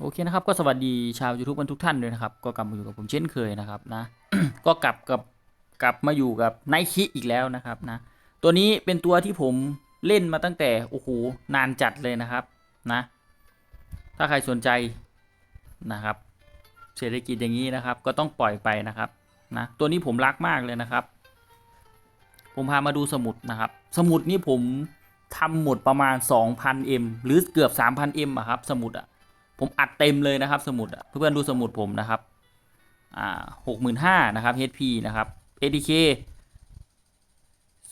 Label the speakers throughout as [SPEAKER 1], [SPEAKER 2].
[SPEAKER 1] โอเคนะครับก็สวัสดีชาว YouTube กันทุกท่านด้วยนะครับ ก็กลับมาอยู่กับผมเช่นเคยนะครับนะ ก็กลับกับกลับมาอยู่กับไนคิอีกแล้วนะครับนะ ตัวนี้เป็นตัวที่ผมเล่นมาตั้งแต่โอ้โหนานจัดเลยนะครับนะ ถ้าใครสนใจนะครับ เศรษฐกิจอย่างนี้นะครับ ก็ต้องปล่อยไปนะครับนะตัวนี้ผมรักมากเลยนะครับ ผมพามาดูสมุดนะครับ สมุดนี่ผมทำหมดประมาณ 2,000M หรือเกือบ 3,000M อะครับ สมุดอะ ผมอัดเต็มเลยนะครับ สมุดอะเพื่อนๆดูสมุดผมนะครับอ่าหกหมื่นห้านะครับ HP นะครับ ADK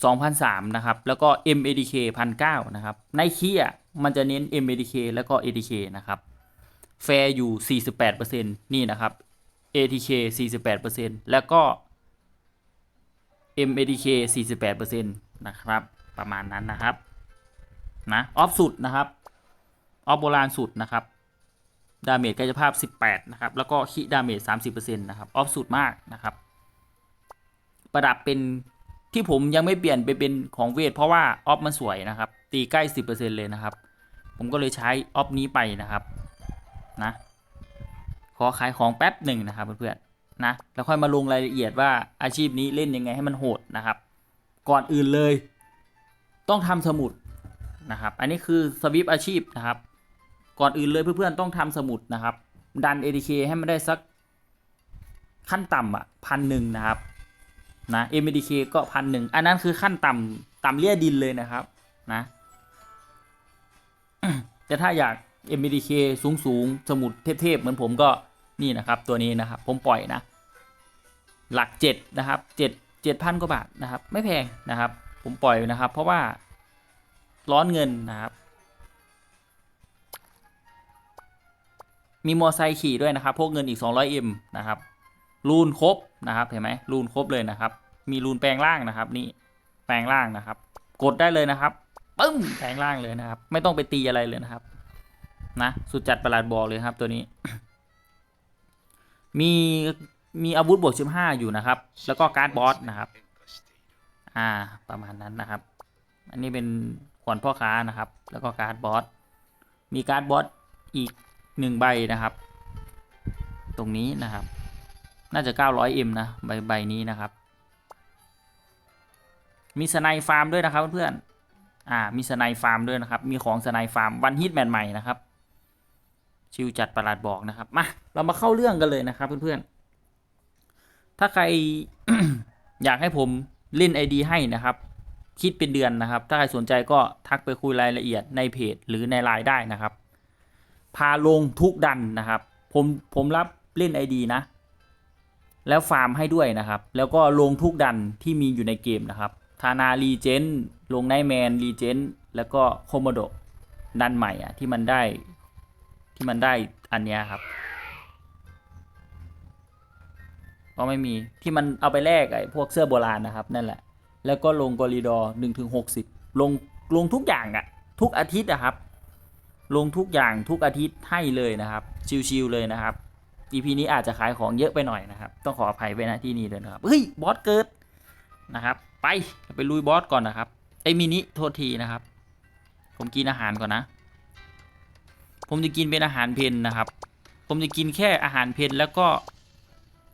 [SPEAKER 1] 2,003นะครับ แล้วก็ MADK 1,009นะครับ ในคีอะมันจะเน้น MADK แล้วก็ ADK นะครับ แฟร์อยู่ 48%นี่นะครับ ATK 48%แล้วก็ MADK 48%นะครับ ประมาณนั้นนะครับ นะ ออฟสุดนะครับ ออฟโบราณสุดนะครับ ดาเมจกายภาพ 18 นะครับ แล้วก็คิดาเมจ30%นะครับ ออฟสุดมากนะครับ ประดับเป็นที่ผมยังไม่เปลี่ยนไปเป็นของเวท เพราะว่าออฟมันสวยนะครับ ตีใกล้ 10%เลยนะครับ ผมก็เลยใช้ออฟนี้ไปนะครับ นะ ขอขายของแป๊บหนึ่งนะครับเพื่อนๆ นะ แล้วค่อยมาลงรายละเอียดว่าอาชีพนี้เล่นยังไงให้มันโหดนะครับ ก่อนอื่นเลย ต้องทำสมุดนะครับ อันนี้คือสวิปอาชีพนะครับ ก่อนอื่นเลยเพื่อนๆต้องทำสมุดนะครับ ดัน ADK ให้มันได้สักขั้นต่ำอะพันหนึ่งนะครับนะ MDK ก็พันหนึ่งอันนั้นคือขั้นต่ำต่ำเลี่ยดินเลยนะครับนะแต่ถ้าอยาก MDK สูงสูงๆสมุดเทพๆเหมือนผมก็นี่นะครับ ตัวนี้นะครับ ผมปล่อยนะ หลักเจ็ดนะครับเจ็ดเจ็ดพันกว่าบาทนะครับ ไม่แพงนะครับ ผมปล่อยนะครับ เพราะว่าร้อนเงินนะครับ มีมอไซค์ขี่ด้วยนะครับพวกเงินอีก 200M นะครับรูนครบนะครับเห็นไหมรูนครบเลยนะครับ มีรูนแปลงร่างนะครับ นี่แปลงร่างนะครับ กดได้เลยนะครับปึ้มแปลงร่างเลยนะครับ ไม่ต้องไปตีอะไรเลยนะครับ นะสุดจัดประหลาดบอกเลยครับ ตัวนี้ มีมีอาวุธบวก 15 อยู่นะครับ แล้วก็การ์ดบอสนะครับ อ่า ประมาณนั้นนะครับ อันนี้เป็นขวัญพ่อค้านะครับ แล้วก็การ์ดบอส มีการ์ดบอสอีก หนึ่งใบนะครับ ตรงนี้นะครับ น่าจะ 900M นะใบใบนี้นะครับ มีสไนฟาร์มด้วยนะครับเพื่อนๆอ่ามีสไนฟาร์มด้วยนะครับ มีของสไนฟาร์มวันฮิตแมนใหม่นะครับ ชิวจัดประหลาดบอกนะครับมาเรามาเข้าเรื่องกันเลยนะครับเพื่อนๆถ้าใครอยากให้ผมเล่น ID ให้นะครับคิดเป็นเดือนนะครับ ถ้าใครสนใจก็ทักไปคุยรายละเอียดในเพจหรือในไลน์ได้นะครับ พาลงทุกดันนะครับ ผมผมรับเล่น ID นะ แล้วฟาร์มให้ด้วยนะครับ แล้วก็ลงทุกดันที่มีอยู่ในเกมนะครับทานารีเจนลงไนแมนรีเจนแล้วก็โคโมโดดันใหม่อะที่มันได้ที่มันได้อันเนี้ยครับก็ไม่มีที่มันเอาไปแลกไอ้พวกเสื้อโบราณนะครับนั่นแหละ แล้วก็ลงกอริดอร์หนึ่งถึงหกสิบลงลงทุกอย่างอะทุกอาทิตย์อะครับ ลงทุกอย่างทุกอาทิตย์ให้เลยนะครับ ชิวๆเลยนะครับ EP นี้อาจจะขายของเยอะไปหน่อยนะครับ ต้องขออภัยไว้ณที่นี้เลยนะครับ เฮ้ย บอสเกิดนะครับ ไปไปลุยบอสก่อนนะครับไอมินิโทษทีนะครับ ผมกินอาหารก่อนนะ ผมจะกินเป็นอาหารเพนนะครับ ผมจะกินแค่อาหารเพนแล้วก็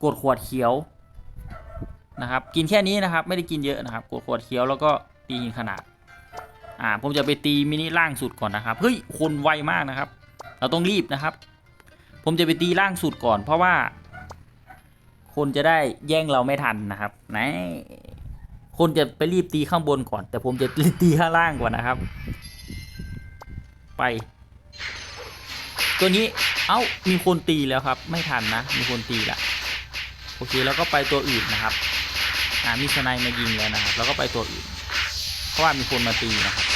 [SPEAKER 1] กดขวดเขียวนะครับ กินแค่นี้นะครับ ไม่ได้กินเยอะนะครับ กดขวดเขียวแล้วก็ตีหินขนาด อ่าผมจะไปตีมินิล่างสุดก่อนนะครับเฮ้ยคนไวมากนะครับ เราต้องรีบนะครับ ผมจะไปตีล่างสุดก่อน เพราะว่า คนจะได้แย่งเราไม่ทันนะครับนะคนจะไปรีบตีข้างบนก่อน แต่ผมจะตีข้างล่างก่อนนะครับ ไป ตัวนี้เอ้ามีคนตีแล้วครับ ไม่ทันนะ มีคนตีละโอเคแล้วก็ไปตัวอื่นนะครับอ่ามีสไนด์มายิงแล้วนะครับ แล้วก็ไปตัวอื่น เพราะว่ามีคนมาตีนะครับ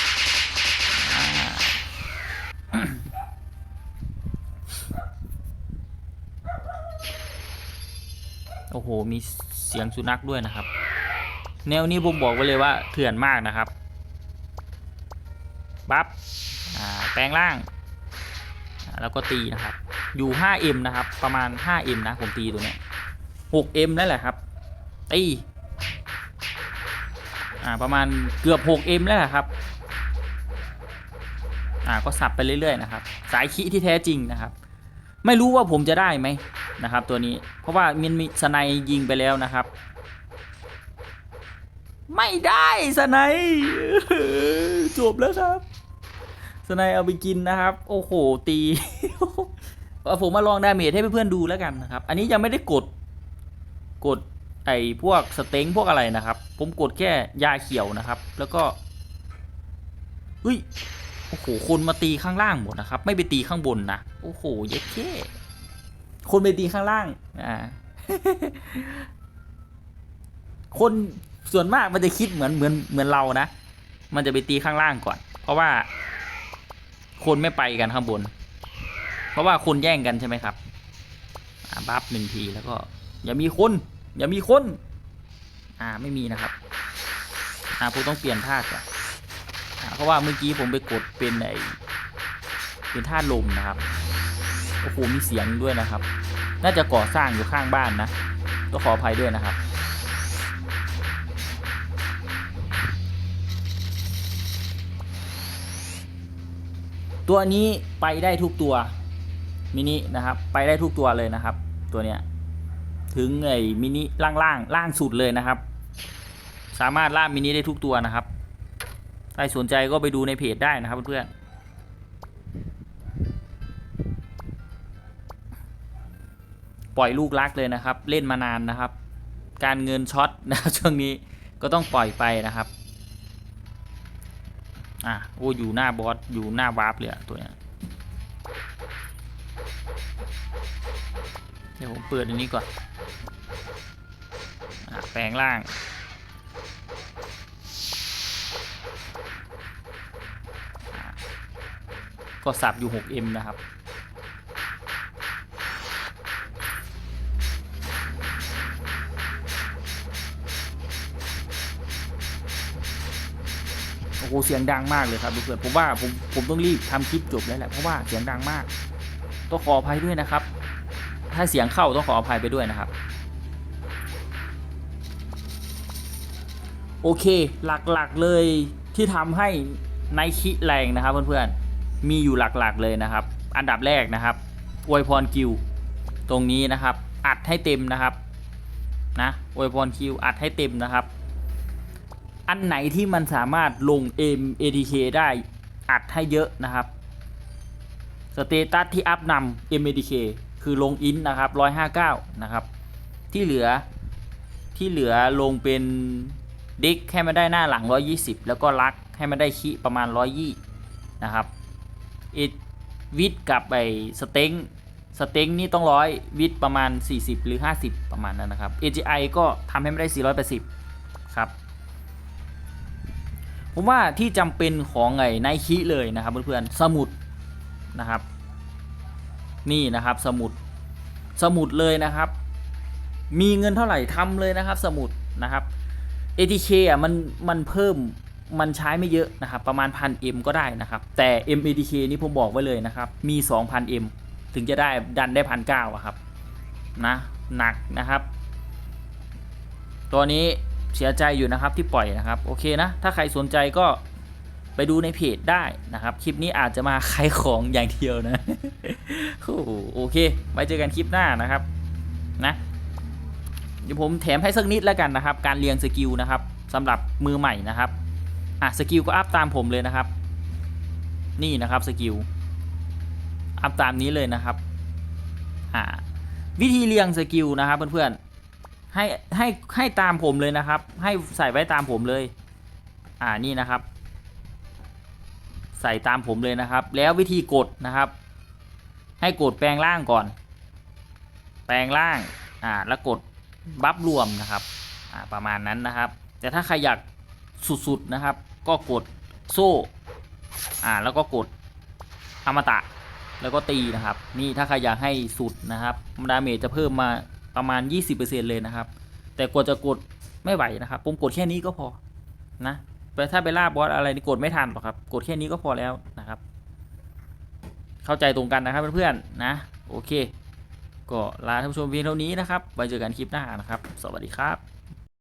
[SPEAKER 1] โอ้โหมีเสียงสุนัขด้วยนะครับ แนวนี้ผมบอกไว้เลยว่าเถื่อนมากนะครับบัฟแปลงร่าง แล้วก็ตีนะครับ อยู่ 5M นะครับ ประมาณ 5M นะ ผมตีตัวเนี้ย 6M นั่นแหละครับตีอ่าประมาณเกือบ 6M แล้วแหละครับอ่าก็สับไปเรื่อยๆนะครับ สายขี้ที่แท้จริงนะครับ ไม่รู้ว่าผมจะได้ไหมนะครับ ตัวนี้เพราะว่ามันมีสไนยิงไปแล้วนะครับ ไม่ได้สไนจบแล้วครับสไนเอาไปกินนะครับ โอ้โหตีเอาผมมาลองดาเมจให้เพื่อนๆดูแล้วกันนะครับ อันนี้ยังไม่ได้กดกดไอ้พวกสเต็งพวกอะไรนะครับ ผมกดแค่ยาเขียวนะครับ แล้วก็เฮ้ย อ้โหคนมาตีข้างล่างหมดนะครับ ไม่ไปตีข้างบนนะโอ้โหเย็ดเค้คนไปตีข้างล่างอ่าคนส่วนมากมันจะคิดเหมือนเหมือนเหมือนเรานะ มันจะไปตีข้างล่างก่อน เพราะว่า คนไม่ไปกันข้างบน เพราะว่าคนแย่งกันใช่ไหมครับอ่าบัฟหนึ่งทีแล้วก็ อย่ามีคน อย่ามีคน อ่าไม่มีนะครับ อ่าผมต้องเปลี่ยนธาตุก่อนอ่า เพราะว่าเมื่อกี้ผมไปกดเป็นไอเป็นธาลมนะครับโอ้โหมีเสียงด้วยนะครับ น่าจะก่อสร้างอยู่ข้างบ้านนะต้องขออภัยด้วยนะครับตัวนี้ไปได้ทุกตัวมินินะครับไปได้ทุกตัวเลยนะครับ ตัวเนี้ยถึงไอ้มินิล่างล่างล่างสุดเลยนะครับ สามารถล่ามินิได้ทุกตัวนะครับ ใครสนใจก็ไปดูในเพจได้นะครับเพื่อนปล่อยลูกรักเลยนะครับ เล่นมานานนะครับ การเงินช็อตนะครับช่วงนี้ก็ต้องปล่อยไปนะครับอะโอ้อยู่หน้าบอสอยู่หน้าวาร์ปเลยอะตัวเนี้ยเดี๋ยวผมเปิดอันนี้ก่อนอแปลงร่างอะ ก็สับอยู่ 6M นะครับ โอ้โห เสียงดังมากเลยครับทุกคนผมว่าผมผมต้องรีบทำคลิปจบแล้วแหละ เพราะว่าเสียงดังมาก ต้องขออภัยด้วยนะครับ ถ้าเสียงเข้าต้องขออภัยไปด้วยนะครับ โอเคหลักๆเลยที่ทำให้ไนคิแรงนะครับเพื่อนๆ มีอยู่หลักๆเลยนะครับ อันดับแรกนะครับอวยพรกิว ตรงนี้นะครับ อัดให้เต็มนะครับ นะอวยพรคิวอัดให้เต็มนะครับ อันไหนที่มันสามารถลง M ATK ได้อัดให้เยอะนะครับสเตตัสที่อัพนำ M ATK คือลงอินนะครับ 159 นะครับ ที่เหลือที่เหลือลงเป็นดิกให้มันได้หน้าหลัง 120 แล้วก็ลักให้มันได้คีประมาณ 120 นะครับ เอวิดกับไอสเต็งสเต็งนี่ต้องร้อยวิดประมาณ 40 หรือ 50 ประมาณนั้นนะครับ AGI ก็ทำให้ไมันได้ 480 ครับ ผมว่าที่จำเป็นของไอไนคิเลยนะครับเพื่อนๆสมุดนะครับ นี่นะครับสมุดสมุดเลยนะครับ มีเงินเท่าไหร่ทำเลยนะครับ สมุดนะครับ ATK อะมันมันเพิ่ม มันใช้ไม่เยอะนะครับ ประมาณพัน M ก็ได้นะครับ แต่ MATK นี่ผมบอกไว้เลยนะครับ มี 2,000 M ถึงจะได้ดันได้พันเก้าครับนะหนักนะครับ ตัวนี้เสียใจอยู่นะครับที่ปล่อยนะครับ โอเคนะ ถ้าใครสนใจก็ไปดูในเพจได้นะครับ คลิปนี้อาจจะมาขายของอย่างเดียวนะโอ้โหโอเค ไว้เจอกันคลิปหน้านะครับนะเดี๋ยวผมแถมให้สักนิดแล้วกันนะครับ การเรียงสกิลนะครับสำหรับมือใหม่นะครับ อะสกิลก็อัพตามผมเลยนะครับ นี่นะครับสกิลอัพตามนี้เลยนะครับอ่าวิธีเรียงสกิลนะครับเพื่อนๆให้ให้ให้ตามผมเลยนะครับ ให้ใส่ไว้ตามผมเลย อ่านี่นะครับ ใส่ตามผมเลยนะครับ แล้ววิธีกดนะครับ ให้กดแปลงร่างก่อน แปลงร่างอ่าแล้วกดบัฟรวมนะครับอ่าประมาณนั้นนะครับ แต่ถ้าใครอยากสุดๆนะครับ ก็กดโซ่อ่าแล้วก็กดอมตะแล้วก็ตีนะครับ นี่ถ้าใครอยากให้สุดนะครับดาเมจจะเพิ่มมาประมาณ 20%เลยนะครับ แต่กดจะกดไม่ไหวนะครับผมกดแค่นี้ก็พอนะแต่ถ้าไปล่าบอสอะไรนี่กดไม่ทันหรอกครับ กดแค่นี้ก็พอแล้วนะครับ เข้าใจตรงกันนะครับเพื่อนๆนะ โอเค ก็ลาท่านผู้ชมเพียงเท่านี้นะครับไว้เจอกันคลิปหน้านะครับ สวัสดีครับ